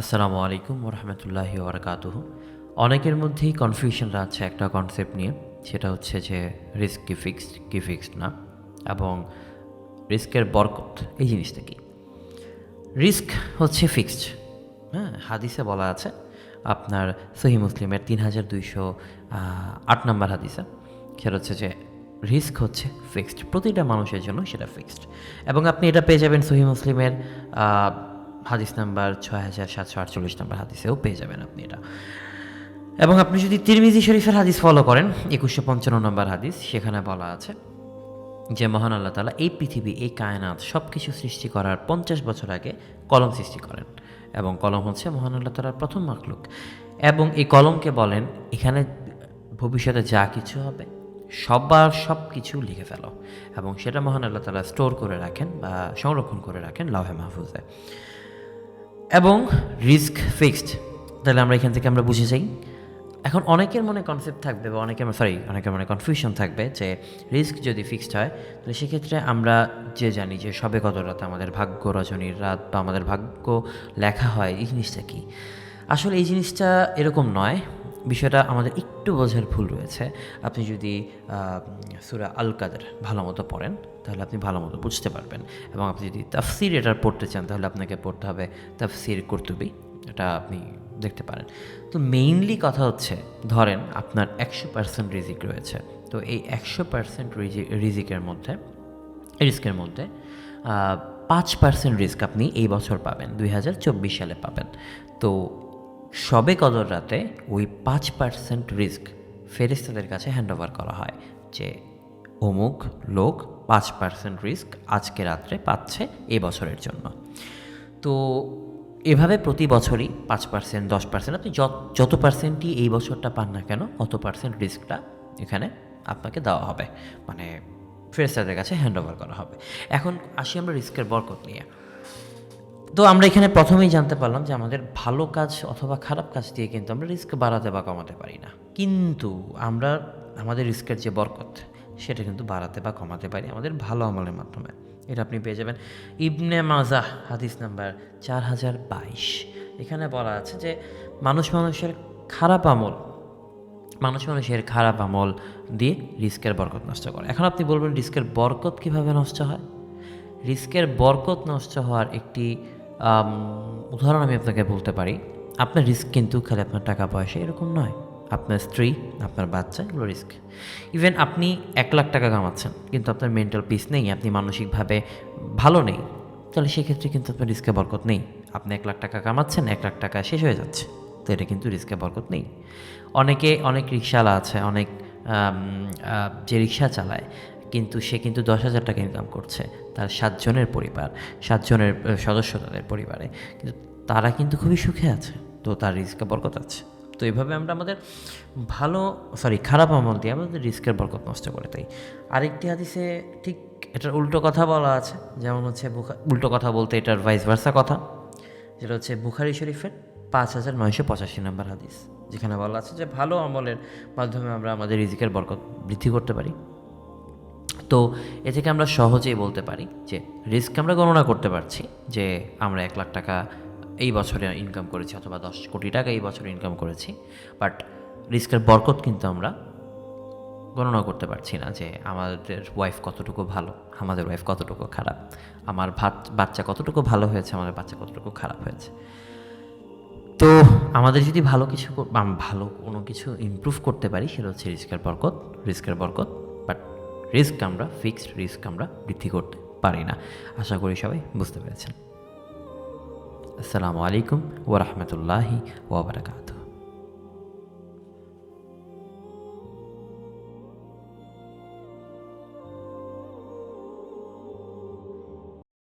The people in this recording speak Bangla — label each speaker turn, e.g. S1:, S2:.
S1: আসসালামু আলাইকুম ওরহামতুল্লাহি ওবরাকাতুহু। অনেকের মধ্যেই কনফিউশন আছে একটা কনসেপ্ট নিয়ে, সেটা হচ্ছে যে রিস্ক কি ফিক্সড কি ফিক্সড না, এবং রিস্কের বরকত, এই জিনিসটা কি? রিস্ক হচ্ছে ফিক্সড হ্যাঁ হাদিসে বলা আছে, আপনার সহি মুসলিমের তিন হাজার দুইশো আট নম্বর হাদিসে, সেটা হচ্ছে যে রিস্ক হচ্ছে ফিক্সড প্রতিটা মানুষের জন্য সেটা ফিক্সড এবং আপনি এটা পেয়ে যাবেন সহি মুসলিমের হাদিস নাম্বার ছয় হাজার সাতশো আটচল্লিশ নম্বর হাদিসেও পেয়ে যাবেন আপনি এটা। এবং আপনি যদি তিরমিজি শরীফের হাদিস ফলো করেন, একুশশো পঞ্চান্ন নম্বর হাদিস, সেখানে বলা আছে যে, মহান আল্লাহ তালা এই পৃথিবী, এই কায়নাত সব কিছু সৃষ্টি করার পঞ্চাশ বছর আগে কলম সৃষ্টি করেন। এবং কলম হচ্ছে মহান আল্লাহ তালার প্রথম মাকলুক এবং এই কলমকে বলেন, এখানে ভবিষ্যতে যা কিছু হবে, সবার সব কিছু লিখে ফেলো। এবং সেটা মহান আল্লাহ তালা স্টোর করে রাখেন বা সংরক্ষণ করে রাখেন লাউহে মাহফুজে। এবং রিস্ক ফিক্সড তাহলে আমরা এখান থেকে আমরা বুঝে যাই। এখন অনেকের মনে কনসেপ্ট থাকবে বা অনেকের সরি অনেকের মনে কনফিউশন থাকবে যে রিস্ক যদি ফিক্সড হয়, তাহলে সেক্ষেত্রে আমরা যে জানি যে সবে কত রাত আমাদের ভাগ্য রজনীর রাত বা আমাদের ভাগ্য লেখা হয়, এই জিনিসটা কি? আসলে এই জিনিসটা এরকম নয়। বিষয়টা আমাদের একটু বোঝার ভুল রয়েছে। আপনি যদি সুরা আল কাদের ভালো মতো পড়েন, তাহলে আপনি ভালো মতো বুঝতে পারবেন। এবং আপনি যদি তাফসির এটা পড়তে চান, তাহলে আপনাকে পড়তে হবে তাফসির কর্তুবি। এটা আপনি দেখতে পারেন। তো মেইনলি কথা হচ্ছে, ধরেন আপনার একশো পার্সেন্ট রিজিক রয়েছে। তো এই একশো পার্সেন্ট রিজিকের মধ্যে, রিস্কের মধ্যে পাঁচ পার্সেন্ট রিস্ক আপনি এই বছর পাবেন, দুই হাজার চব্বিশ সালে পাবেন। তো সবে কদর রাতে ওই পাঁচ পার্সেন্ট রিস্ক ফেরিস্তাদের কাছে হ্যান্ড ওভার করা হয় যে অমুক লোক পাঁচ পার্সেন্ট রিস্ক আজকে রাত্রে পাচ্ছে এই বছরের জন্য। তো এভাবে প্রতি বছরই পাঁচ পার্সেন্ট দশ পার্সেন্ট আপনি যত যত পার্সেন্টই এই বছরটা পান না কেন, অত পার্সেন্ট রিস্কটা এখানে আপনাকে দেওয়া হবে। মানে ফেরেস্তাদের কাছে হ্যান্ড ওভার করা হবে। এখন আসি আমরা রিস্কের বরকত নিয়ে। তো আমরা এখানে প্রথমেই জানতে পারলাম যে আমাদের ভালো কাজ অথবা খারাপ কাজ দিয়ে কিন্তু আমরা রিস্ক বাড়াতে বা কমাতে পারি না। কিন্তু আমরা আমাদের রিস্কের যে বরকত, সেটা কিন্তু বাড়াতে বা কমাতে পারি আমাদের ভালো আমলের মাধ্যমে। এটা আপনি পেয়ে যাবেন। ইবনে মাজাহ হাদিস নাম্বার চার হাজার বাইশ। এখানে বলা আছে যে মানুষ মানুষের খারাপ আমল, মানুষ মানুষের খারাপ আমল দিয়ে রিস্কের বরকত নষ্ট করে। এখন আপনি বলবেন, রিস্কের বরকত কীভাবে নষ্ট হয়? রিস্কের বরকত নষ্ট হওয়ার একটি উদাহরণ আমি আপনাকে বলতে পারি। আপনার রিস্ক কিন্তু খালি আপনার টাকা পয়সা এরকম নয়। আপনার স্ত্রী, আপনার বাচ্চা, এগুলো রিস্ক ইভেন আপনি এক লাখ টাকা কামাচ্ছেন, কিন্তু আপনার মেন্টাল পিস নেই, আপনি মানসিকভাবে ভালো নেই, তাহলে সেক্ষেত্রে কিন্তু আপনার রিস্কে বরকত নেই। আপনি এক লাখ টাকা কামাচ্ছেন, এক লাখ টাকা শেষ হয়ে যাচ্ছে, তো এটা কিন্তু রিস্কে বরকত নেই। অনেকে অনেক রিক্সাওয়ালা আছে, অনেক যে রিক্সা চালায় কিন্তু সে কিন্তু দশ হাজার টাকা ইনকাম করছে তার সাতজনের পরিবার, সাতজনের সদস্য তাদের পরিবারে। কিন্তু তারা কিন্তু খুবই সুখে আছে, তো তার রিস্কে বরকত আছে। তো এইভাবে আমরা আমাদের ভালো সরি খারাপ আমল দিয়ে আমাদের রিস্কের বরকত নষ্ট করে তাই আরেকটি হাদিসে ঠিক এটার উল্টো কথা বলা আছে, যেমন হচ্ছে উল্টো কথা বলতে এটার ভাইস ভার্সা কথা, যেটা হচ্ছে বুখারি শরীফের পাঁচ হাজার নয়শো পঁচাশি নম্বর হাদিস, যেখানে বলা আছে যে ভালো আমলের মাধ্যমে আমরা আমাদের রিজিকের বরকত বৃদ্ধি করতে পারি। তো এ থেকে আমরা সহজেই বলতে পারি যে রিস্ক আমরা গণনা করতে পারছি যে আমরা এক লাখ টাকা এই বছরে ইনকাম করেছি অথবা দশ কোটি টাকা এই বছরে ইনকাম করেছি। বাট রিস্কের বরকত কিন্তু আমরা গণনা করতে পারছি না যে আমাদের ওয়াইফ কতটুকু ভালো, আমাদের ওয়াইফ কতটুকু খারাপ, আমার ভাত, বাচ্চা কতটুকু ভালো হয়েছে, আমাদের বাচ্চা কতটুকু খারাপ হয়েছে। তো আমাদের যদি ভালো কিছু ভালো কোনো কিছু ইমপ্রুভ করতে পারি, সেটা হচ্ছে রিস্কের বরকত রিস্কের বরকত। রিস্ক আমরা, ফিক্সড রিস্ক আমরা বৃদ্ধি করতে পারি না। আশা করি সবাই বুঝতে পেরেছেন। আসসালামু আলাইকুম ওরহমতুল্লাহি ওবরাকাতু